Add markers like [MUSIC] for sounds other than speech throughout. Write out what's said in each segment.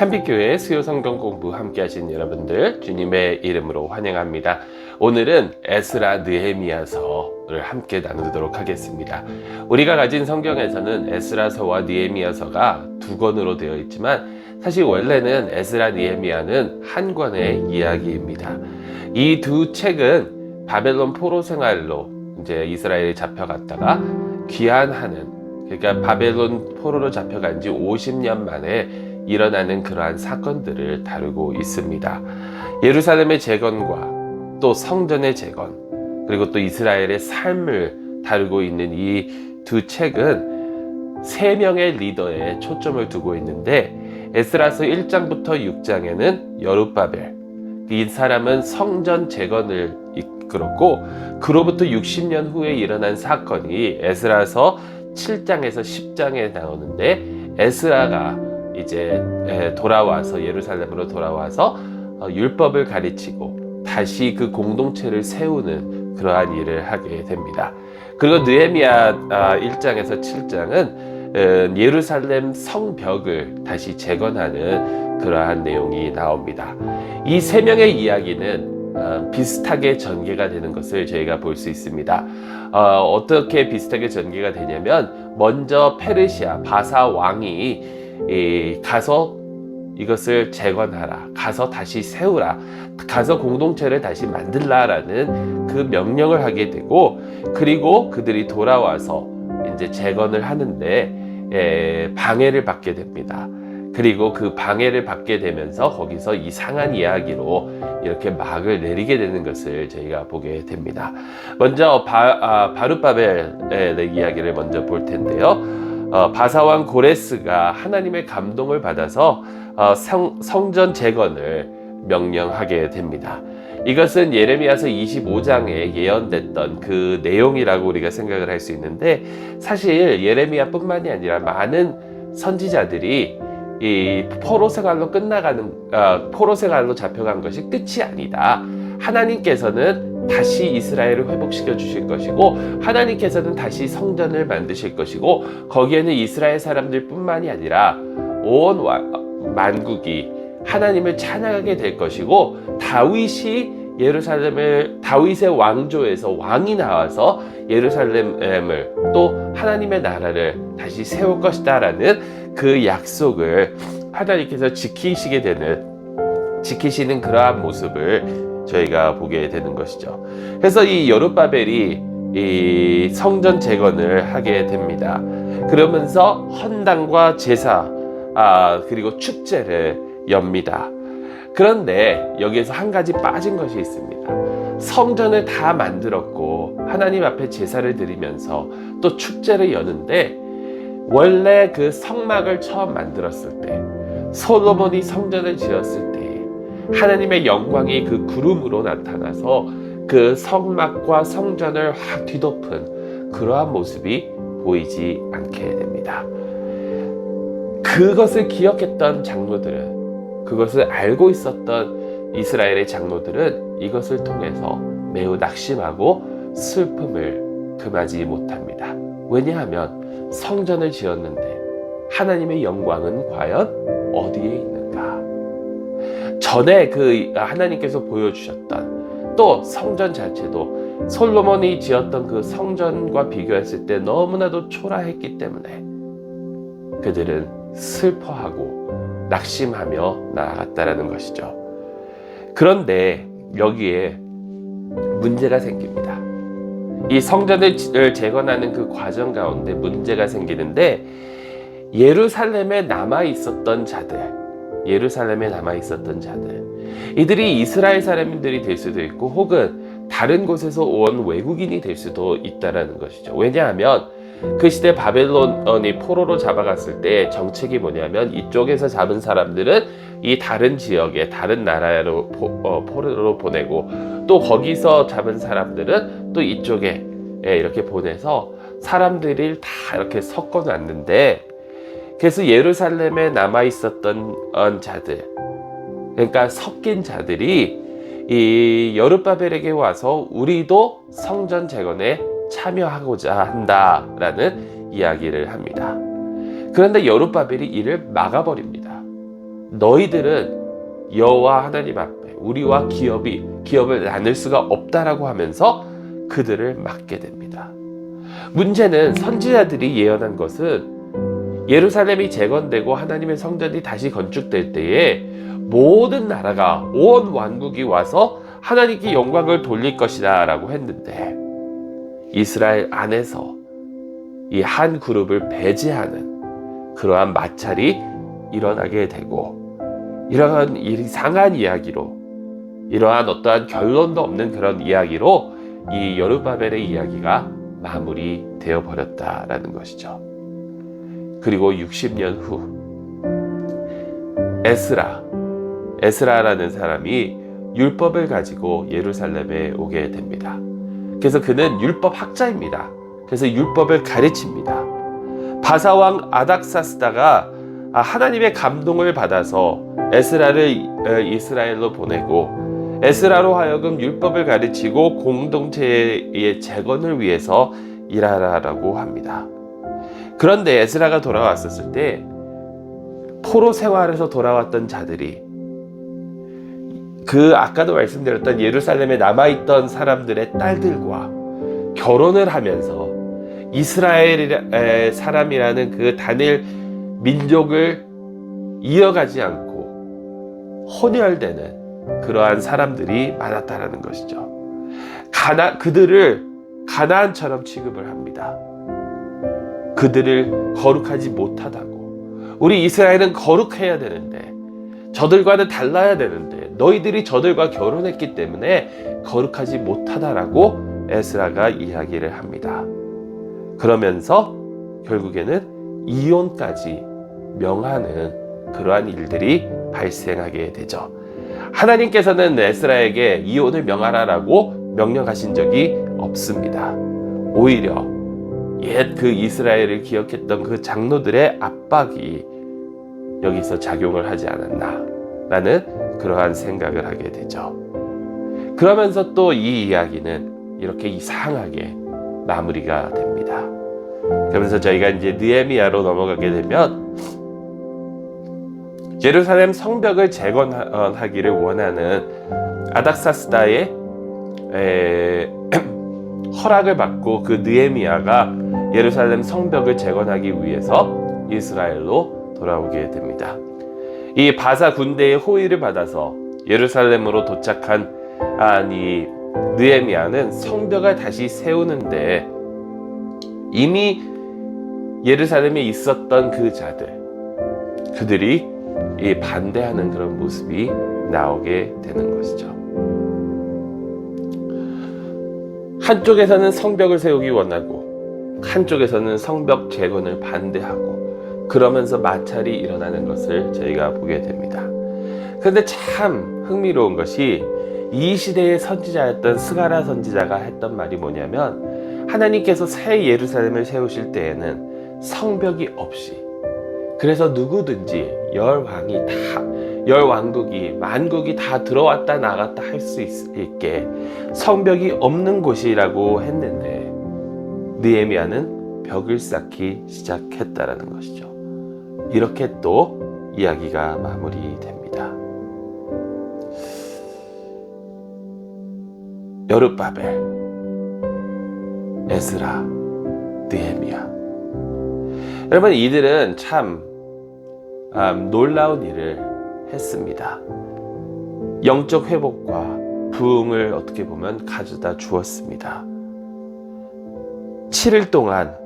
참빛교회 수요 성경 공부 함께 하신 여러분들 주님의 이름으로 환영합니다. 오늘은 에스라 느헤미야서를 함께 나누도록 하겠습니다. 우리가 가진 성경에서는 에스라서와 느헤미야서가 두 권으로 되어 있지만 사실 원래는 에스라 느헤미야는 한 권의 이야기입니다. 이 두 책은 바벨론 포로 생활로 이제 이스라엘이 잡혀갔다가 귀환하는 그러니까 바벨론 포로로 잡혀간 지 50년 만에 일어나는 그러한 사건들을 다루고 있습니다. 예루살렘의 재건과 또 성전의 재건 그리고 또 이스라엘의 삶을 다루고 있는 이 두 책은 세 명의 리더에 초점을 두고 있는데 에스라서 1장부터 6장에는 여룻바벨 이 사람은 성전 재건을 이끌었고 그로부터 60년 후에 일어난 사건이 에스라서 7장에서 10장에 나오는데 에스라가 이제 돌아와서 예루살렘으로 돌아와서 어, 율법을 가르치고 다시 그 공동체를 세우는 그러한 일을 하게 됩니다. 그리고 느헤미야 1장에서 7장은 예루살렘 성벽을 다시 재건하는 그러한 내용이 나옵니다. 이 세 명의 이야기는 어, 비슷하게 전개가 되는 것을 저희가 볼 수 있습니다. 어, 떻게 비슷하게 전개가 되냐면 먼저 페르시아 바사 왕이 이, 가서 이것을 재건하라. 가서 다시 세우라. 가서 공동체를 다시 만들라라는 그 명령을 하게 되고 그리고 그들이 돌아와서 이제 재건을 하는데 에, 방해를 받게 됩니다. 그리고 그 방해를 받게 되면서 거기서 이상한 이야기로 이렇게 막을 내리게 되는 것을 저희가 보게 됩니다. 먼저 바, 아, 바룻바벨의 이야기를 먼저 볼 텐데요. 어, 바사왕 고레스가 하나님의 감동을 받아서 어, 성, 성전 재건을 명령하게 됩니다. 이것은 예레미야서 25장에 예언됐던 그 내용이라고 우리가 생각을 할 수 있는데 사실 예레미야뿐만이 아니라 많은 선지자들이 이 포로 생활로 끝나가는 어, 포로 생활로 잡혀간 것이 끝이 아니다. 하나님께서는 다시 이스라엘을 회복시켜 주실 것이고 하나님께서는 다시 성전을 만드실 것이고 거기에는 이스라엘 사람들뿐만이 아니라 온 만국이 하나님을 찬양하게 될 것이고 다윗이 예루살렘을 다윗의 왕조에서 왕이 나와서 예루살렘을 또 하나님의 나라를 다시 세울 것이다라는 그 약속을 하나님께서 지키시게 되는 지키시는 그러한 모습을 저희가 보게 되는 것이죠. 그래서 이 여룻바벨이 이 성전 재건을 하게 됩니다. 그러면서 헌당과 제사 아, 그리고 축제를 엽니다. 그런데 여기에서 한 가지 빠진 것이 있습니다. 성전을 다 만들었고 하나님 앞에 제사를 드리면서 또 축제를 여는데 원래 그 성막을 처음 만들었을 때 솔로몬이 성전을 지었을 때 하나님의 영광이 그 구름으로 나타나서 그 성막과 성전을 확 뒤덮은 그러한 모습이 보이지 않게 됩니다. 그것을 기억했던 장로들은 그것을 알고 있었던 이스라엘의 장로들은 이것을 통해서 매우 낙심하고 슬픔을 금하지 못합니다. 왜냐하면 성전을 지었는데 하나님의 영광은 과연 어디에 있는가? 전에 그 하나님께서 보여주셨던 또 성전 자체도 솔로몬이 지었던 그 성전과 비교했을 때 너무나도 초라했기 때문에 그들은 슬퍼하고 낙심하며 나아갔다라는 것이죠. 그런데 여기에 문제가 생깁니다. 이 성전을 재건하는 그 과정 가운데 문제가 생기는데 예루살렘에 남아 있었던 자들, 예루살렘에 남아 있었던 자들, 이들이 이스라엘 사람들이 될 수도 있고 혹은 다른 곳에서 온 외국인이 될 수도 있다라는 것이죠. 왜냐하면 그 시대 바벨론이 포로로 잡아갔을 때 정책이 뭐냐면 이쪽에서 잡은 사람들은 이 다른 지역에 다른 나라로 포, 어, 포로로 보내고 또 거기서 잡은 사람들은 또 이쪽에 예, 이렇게 보내서 사람들이 다 이렇게 섞어 놨는데 그래서 예루살렘에 남아 있었던 자들 그러니까 섞인 자들이 이 여룻바벨에게 와서 우리도 성전 재건에 참여하고자 한다라는 이야기를 합니다. 그런데 여룻바벨이 이를 막아버립니다. 너희들은 여호와 하나님 앞에 우리와 기업이 기업을 나눌 수가 없다라고 하면서 그들을 막게 됩니다. 문제는 선지자들이 예언한 것은 예루살렘이 재건되고 하나님의 성전이 다시 건축될 때에 모든 나라가 온 왕국이 와서 하나님께 영광을 돌릴 것이다 라고 했는데 이스라엘 안에서 이 한 그룹을 배제하는 그러한 마찰이 일어나게 되고 이러한 이상한 이야기로 이러한 어떠한 결론도 없는 그런 이야기로 이 여루바벨의 이야기가 마무리되어 버렸다라는 것이죠. 그리고 60년 후 에스라 에스라라는 사람이 율법을 가지고 예루살렘에 오게 됩니다. 그래서 그는 율법 학자입니다. 그래서 율법을 가르칩니다. 바사왕 아닥사스다가 아, 하나님의 감동을 받아서 에스라를 이스라엘로 보내고 에스라로 하여금 율법을 가르치고 공동체의 재건을 위해서 일하라라고 합니다. 그런데 에스라가 돌아왔었을 때 포로 생활에서 돌아왔던 자들이 그 아까도 말씀드렸던 예루살렘에 남아있던 사람들의 딸들과 결혼을 하면서 이스라엘 사람이라는 그 단일 민족을 이어가지 않고 혼혈되는 그러한 사람들이 많았다라는 것이죠. 가나 그들을 가나안처럼 취급을 합니다. 그들을 거룩하지 못하다고. 우리 이스라엘은 거룩해야 되는데 저들과는 달라야 되는데 너희들이 저들과 결혼했기 때문에 거룩하지 못하다라고 에스라가 이야기를 합니다. 그러면서 결국에는 이혼까지 명하는 그러한 일들이 발생하게 되죠. 하나님께서는 에스라에게 이혼을 명하라라고 명령하신 적이 없습니다. 오히려 옛 그 이스라엘을 기억했던 그 장로들의 압박이 여기서 작용을 하지 않았나라는 그러한 생각을 하게 되죠. 그러면서 또 이 이야기는 이렇게 이상하게 마무리가 됩니다. 그러면서 저희가 이제 느에미아로 넘어가게 되면 예루살렘 성벽을 재건하기를 원하는 아닥사스다의 에, [CLEARS THROAT] 허락을 받고 그 느에미아가 예루살렘 성벽을 재건하기 위해서 이스라엘로 돌아오게 됩니다. 이 바사 군대의 호의를 받아서 예루살렘으로 도착한 아니 느에미아는 성벽을 다시 세우는데 이미 예루살렘에 있었던 그 자들 그들이 이 반대하는 그런 모습이 나오게 되는 것이죠. 한쪽에서는 성벽을 세우기 원하고 한쪽에서는 성벽 재건을 반대하고 그러면서 마찰이 일어나는 것을 저희가 보게 됩니다. 그런데 참 흥미로운 것이 이 시대의 선지자였던 스가라 선지자가 했던 말이 뭐냐면 하나님께서 새 예루살렘을 세우실 때에는 성벽이 없이 그래서 누구든지 열 왕이 다, 열 왕국이, 만국이 다 들어왔다 나갔다 할 수 있게 성벽이 없는 곳이라고 했는데 느에미아는 벽을 쌓기 시작했다라는 것이죠. 이렇게 또 이야기가 마무리됩니다. 여룻바벨, 에스라, 느에미아. 여러분 이들은 참 음, 놀라운 일을 했습니다. 영적 회복과 부흥을 어떻게 보면 가져다 주었습니다. 7일 동안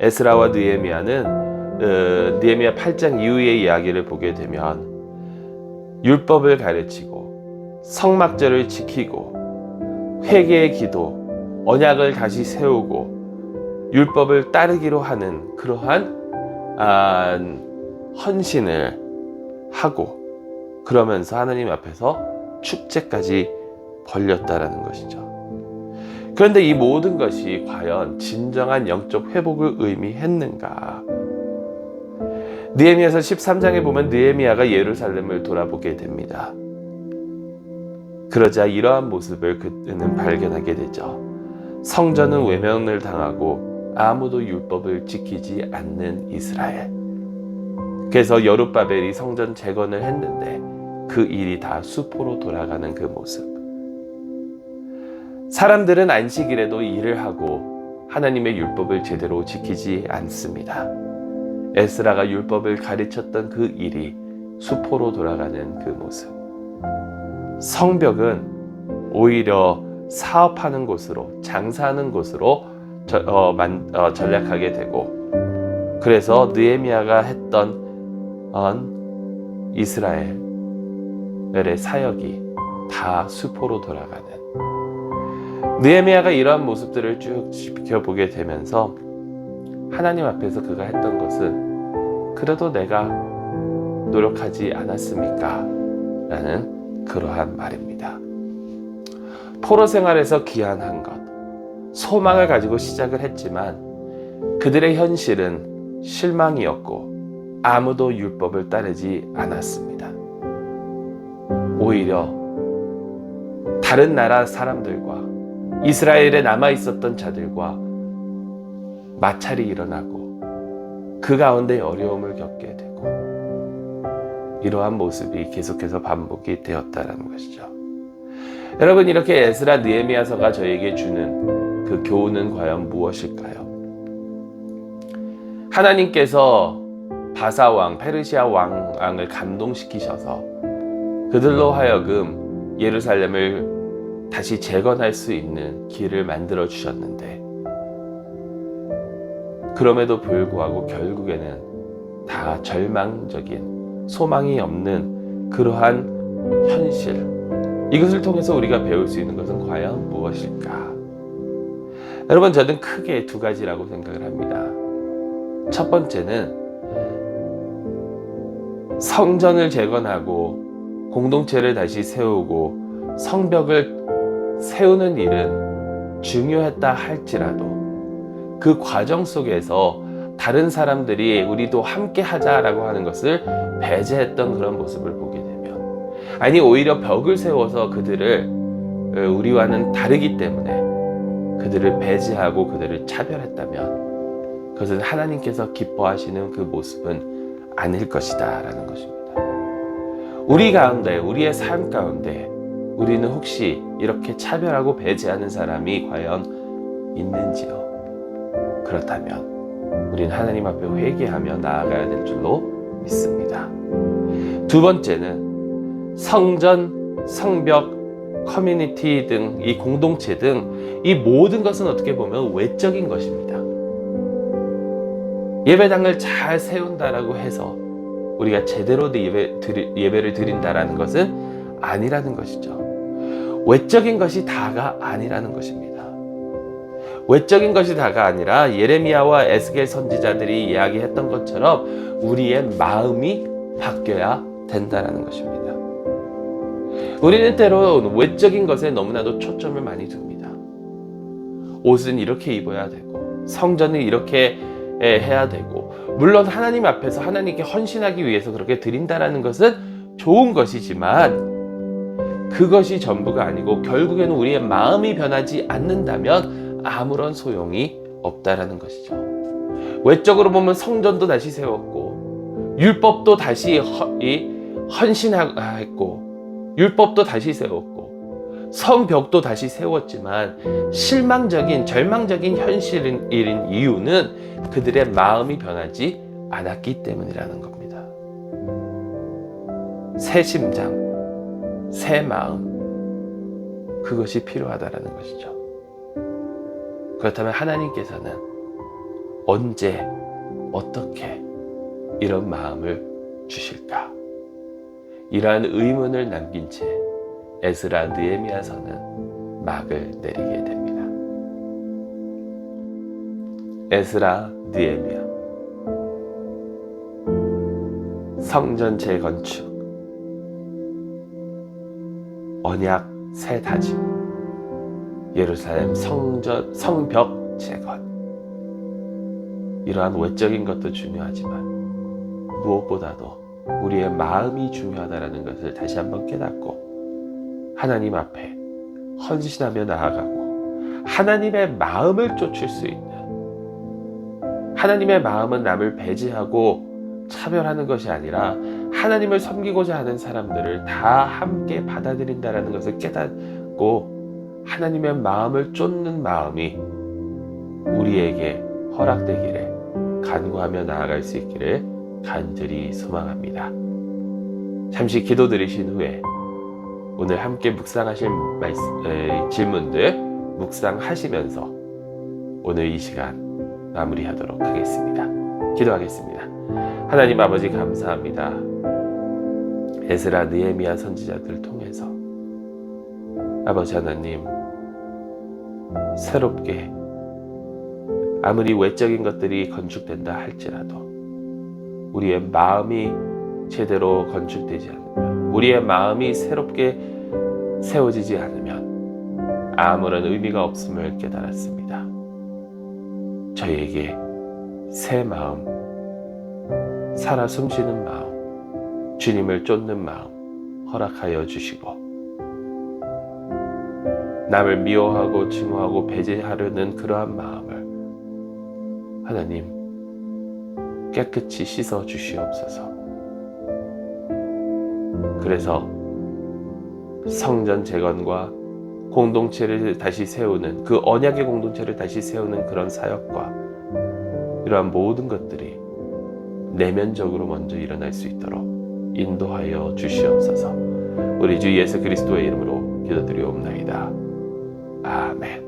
에스라와 느에미아는 어, 느에미아 8장 이후의 이야기를 보게 되면 율법을 가르치고 성막절을 지키고 회개의 기도, 언약을 다시 세우고 율법을 따르기로 하는 그러한 아, 헌신을 하고 그러면서 하나님 앞에서 축제까지 벌렸다라는 것이죠. 그런데 이 모든 것이 과연 진정한 영적 회복을 의미했는가? 느헤미야서 13장에 보면 느헤미야가 예루살렘을 돌아보게 됩니다. 그러자 이러한 모습을 그는 발견하게 되죠. 성전은 외면을 당하고 아무도 율법을 지키지 않는 이스라엘. 그래서 여룻바벨이 성전 재건을 했는데 그 일이 다 수포로 돌아가는 그 모습. 사람들은 안식일에도 일을 하고 하나님의 율법을 제대로 지키지 않습니다. 에스라가 율법을 가르쳤던 그 일이 수포로 돌아가는 그 모습. 성벽은 오히려 사업하는 곳으로, 장사하는 곳으로 저, 어, 만, 어, 전략하게 되고, 그래서 느에미아가 했던 언 이스라엘의 사역이 다 수포로 돌아가는 느에미아가 이러한 모습들을 쭉 지켜보게 되면서 하나님 앞에서 그가 했던 것은 그래도 내가 노력하지 않았습니까? 라는 그러한 말입니다. 포로 생활에서 귀환한 것, 소망을 가지고 시작을 했지만 그들의 현실은 실망이었고 아무도 율법을 따르지 않았습니다. 오히려 다른 나라 사람들과 이스라엘에 남아 있었던 자들과 마찰이 일어나고 그 가운데 어려움을 겪게 되고 이러한 모습이 계속해서 반복이 되었다라는 것이죠. 여러분 이렇게 에스라 느헤미야서가 저에게 주는 그 교훈은 과연 무엇일까요? 하나님께서 바사 왕, 페르시아 왕을 감동시키셔서 그들로 하여금 예루살렘을 다시 재건할 수 있는 길을 만들어 주셨는데 그럼에도 불구하고 결국에는 다 절망적인 소망이 없는 그러한 현실 이것을 통해서 우리가 배울 수 있는 것은 과연 무엇일까? 여러분 저는 크게 두 가지라고 생각을 합니다. 첫 번째는 성전을 재건하고 공동체를 다시 세우고 성벽을 세우는 일은 중요했다 할지라도 그 과정 속에서 다른 사람들이 우리도 함께 하자라고 하는 것을 배제했던 그런 모습을 보게 되면 아니 오히려 벽을 세워서 그들을 어, 우리와는 다르기 때문에 그들을 배제하고 그들을 차별했다면 그것은 하나님께서 기뻐하시는 그 모습은 아닐 것이다 라는 것입니다. 우리 가운데, 우리의 삶 가운데 우리는 혹시 이렇게 차별하고 배제하는 사람이 과연 있는지요? 그렇다면 우리는 하나님 앞에 회개하며 나아가야 될 줄로 믿습니다. 두 번째는 성전, 성벽, 커뮤니티 등 이 공동체 등 이 모든 것은 어떻게 보면 외적인 것입니다. 예배당을 잘 세운다라고 해서 우리가 제대로 예배, 예배를 드린다라는 것은 아니라는 것이죠. 외적인 것이 다가 아니라는 것입니다. 외적인 것이 다가 아니라 예레미야와 에스겔 선지자들이 이야기했던 것처럼 우리의 마음이 바뀌어야 된다는 것입니다. 우리는 때로 외적인 것에 너무나도 초점을 많이 둡니다. 옷은 이렇게 입어야 되고 성전은 이렇게 해야 되고 물론 하나님 앞에서 하나님께 헌신하기 위해서 그렇게 드린다라는 것은 좋은 것이지만 그것이 전부가 아니고 결국에는 우리의 마음이 변하지 않는다면 아무런 소용이 없다라는 것이죠. 외적으로 보면 성전도 다시 세웠고 율법도 다시 헌신했고 율법도 다시 세웠고 성벽도 다시 세웠지만 실망적인 절망적인 현실인 이유는 그들의 마음이 변하지 않았기 때문이라는 겁니다. 새 심장, 새 마음 그것이 필요하다라는 것이죠. 그렇다면 하나님께서는 언제 어떻게 이런 마음을 주실까? 이러한 의문을 남긴 채 에스라 느에미아서는 막을 내리게 됩니다. 에스라 느에미아 성전 재건축 언약 새 다짐 예루살렘 성전 성벽 재건 이러한 외적인 것도 중요하지만 무엇보다도 우리의 마음이 중요하다는 것을 다시 한번 깨닫고 하나님 앞에 헌신하며 나아가고 하나님의 마음을 쫓을 수 있는 하나님의 마음은 남을 배제하고 차별하는 것이 아니라 하나님을 섬기고자 하는 사람들을 다 함께 받아들인다라는 것을 깨닫고 하나님의 마음을 쫓는 마음이 우리에게 허락되기를 간구하며 나아갈 수 있기를 간절히 소망합니다. 잠시 기도 드리신 후에 오늘 함께 묵상하실 말씀, 에, 질문들 묵상하시면서 오늘 이 시간 마무리하도록 하겠습니다. 기도하겠습니다. 하나님 아버지 감사합니다. 에스라 느헤미야 선지자들 통해서 아버지 하나님 새롭게 아무리 외적인 것들이 건축된다 할지라도 우리의 마음이 제대로 건축되지 않으면 우리의 마음이 새롭게 세워지지 않으면 아무런 의미가 없음을 깨달았습니다. 저희에게 새 마음, 살아 숨쉬는 마음, 주님을 쫓는 마음 허락하여 주시고 남을 미워하고 증오하고 배제하려는 그러한 마음을 하나님 깨끗이 씻어 주시옵소서. 그래서 성전 재건과 공동체를 다시 세우는 그 언약의 공동체를 다시 세우는 그런 사역과 이러한 모든 것들이 내면적으로 먼저 일어날 수 있도록 인도하여 주시옵소서. 우리 주 예수 그리스도의 이름으로 기도드리옵나이다. 아멘.